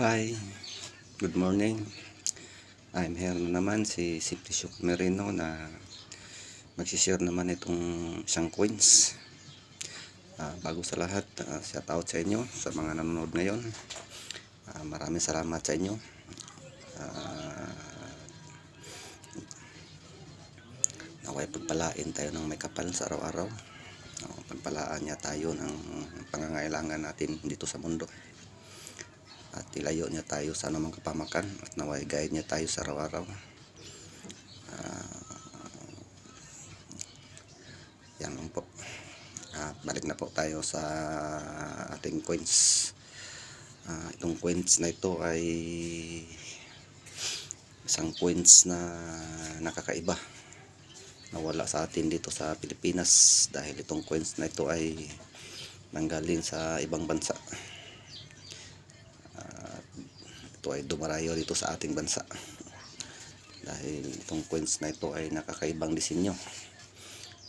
Hi, good morning. I'm here na naman si Simple Merino na magsishare naman itong isang coins. Ah, bago sa lahat, uh, shout out sa inyo sa mga nanonood ngayon. Ah, maraming salamat sa inyo. Ah, naway pagpalain tayo ng may kapal sa araw-araw. Uh, pagpalaan niya tayo ng pangangailangan natin dito sa mundo at ilayo niya tayo sa anumang kapamakan at naway guide niya tayo sa araw-araw. Ah, yan lang po. At balik na po tayo sa ating coins. Ah, itong coins na ito ay isang coins na nakakaiba nawala sa atin dito sa Pilipinas dahil itong coins na ito ay nanggaling sa ibang bansa ito ay dumarayo dito sa ating bansa. Dahil itong coins na ito ay nakakaibang disenyo.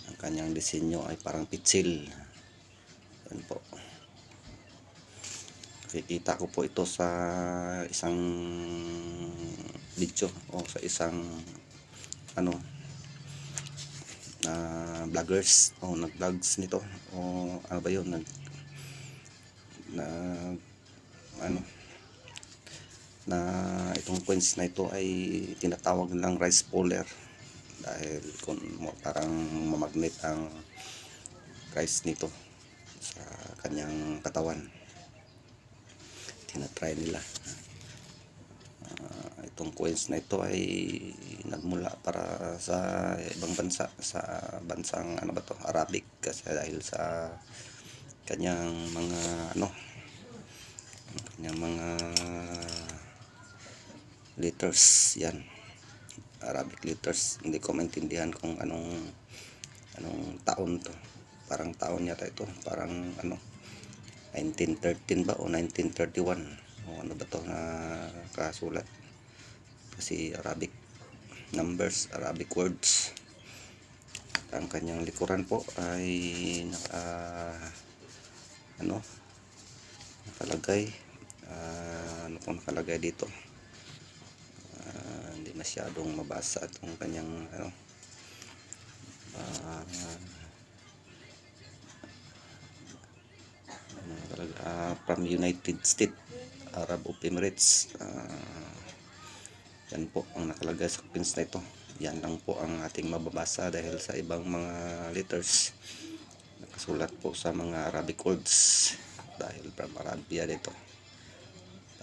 Ang kanyang disenyo ay parang pitsil. Yan po. Nakikita ko po ito sa isang video o sa isang ano na vloggers o nag vlogs nito o ano ba yun? Nag na ano na itong coins na ito ay tinatawag nilang rice puller. Dahil kung parang mamagnet ang rice nito sa kanyang katawan. Tinatry nila. Ah, itong coins na ito ay nagmula para sa ibang bansa sa bansang ano ba to Arabic. Kasi dahil sa kanyang mga ano kanyang mga letters yan. Arabic letters. Hindi ko maintindihan kung anong anong taon to. Parang taon yata ito. Parang ano 1913 ba o 1931 o ano ba to na kasulat kasi Arabic numbers Arabic words. Ang kanyang likuran po ay naka ano nakalagay. Ah, ano pong nakalagay dito masyadong mabasa itong kanyang ano ano talaga ah, from United States Arab of Emirates. Ah, yan po ang nakalagay sa pins na ito. Yan lang po ang ating mababasa dahil sa ibang mga letters. Nakasulat po sa mga Arabic words dahil from Arabia dito.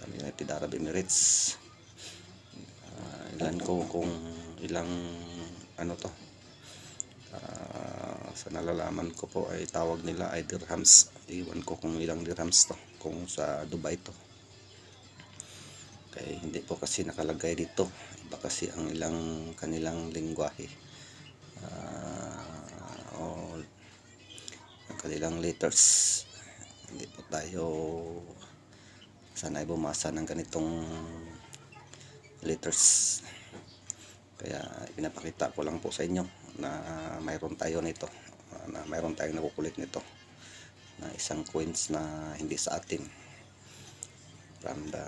From United Arab Emirates Ilan ko kung ilang ano to Ah, sa nalalaman ko po ay tawag nila ay dirhams. Iwan ko kung ilang dirhams to kung sa Dubai to. Kaya hindi po kasi nakalagay dito. Iba kasi ang ilang kanilang lingwahe. Ah, o ang kanilang letters. Hindi po tayo sanay bumasa ng ganitong letters. Kaya pinapakita ko lang po sa inyo na mayroon tayo nito na mayroon tayong nakukulit nito na isang coins na hindi sa atin. From the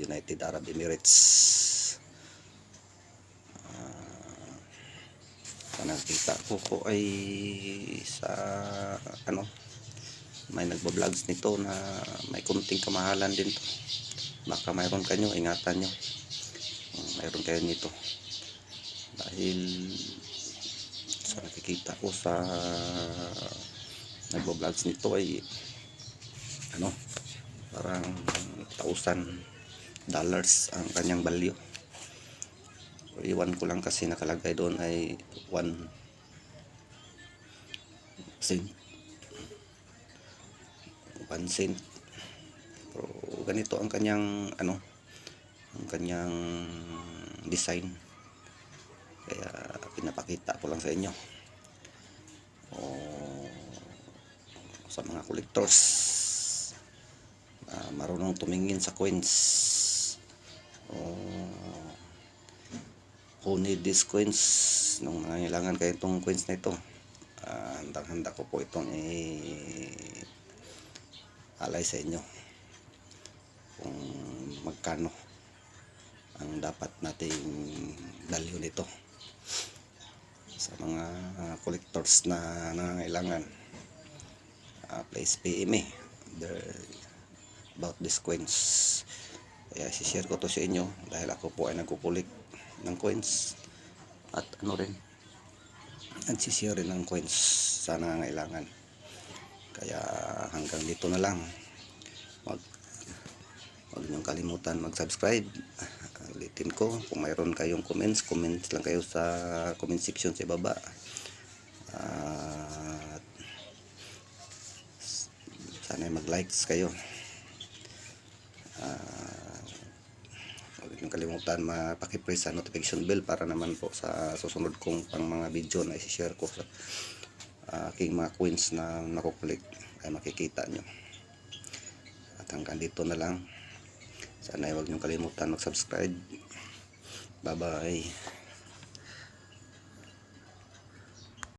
United Arab Emirates. Ah, sa nakita ko po ay sa ano may nagbo-vlogs nito na may kunting kamahalan din to. Baka mayroon kanyo ingatan nyo mayroon kayo nito. Dahil sa nakikita ko sa nagbo-vlogs nito ay ano parang thousand dollars ang kanyang value. Iwan ko lang kasi nakalagay doon ay 1 cent. 1 cent. Pero ganito ang kanyang ano ang kanyang design. Kaya pinapakita ko lang sa inyo. O sa mga collectors na marunong tumingin sa coins. O who need these coins? Nung nangangailangan kayo itong coins na ito ah, handang-handa ko po itong i alay sa inyo kung magkano ang dapat nating value nito sa mga collectors na nangangailangan. Uh, please PM me there about these coins. Kaya share ko to sa inyo dahil ako po ay nagkukulik ng coins. At ano rin nagsishare rin ng coins sa nangangailangan. Kaya hanggang dito na lang. Wag wag niyong kalimutan mag-subscribe ulitin ko kung mayroon kayong comments comments lang kayo sa comment section sa baba at sana mag-likes kayo. Ah, huwag niyong kalimutan mapaki-press sa notification bell para naman po sa susunod kong pang mga video na isi-share ko sa aking mga coins na nakukulik ay makikita nyo at hanggang dito na lang sana huwag niyong kalimutan mag-subscribe. Bye bye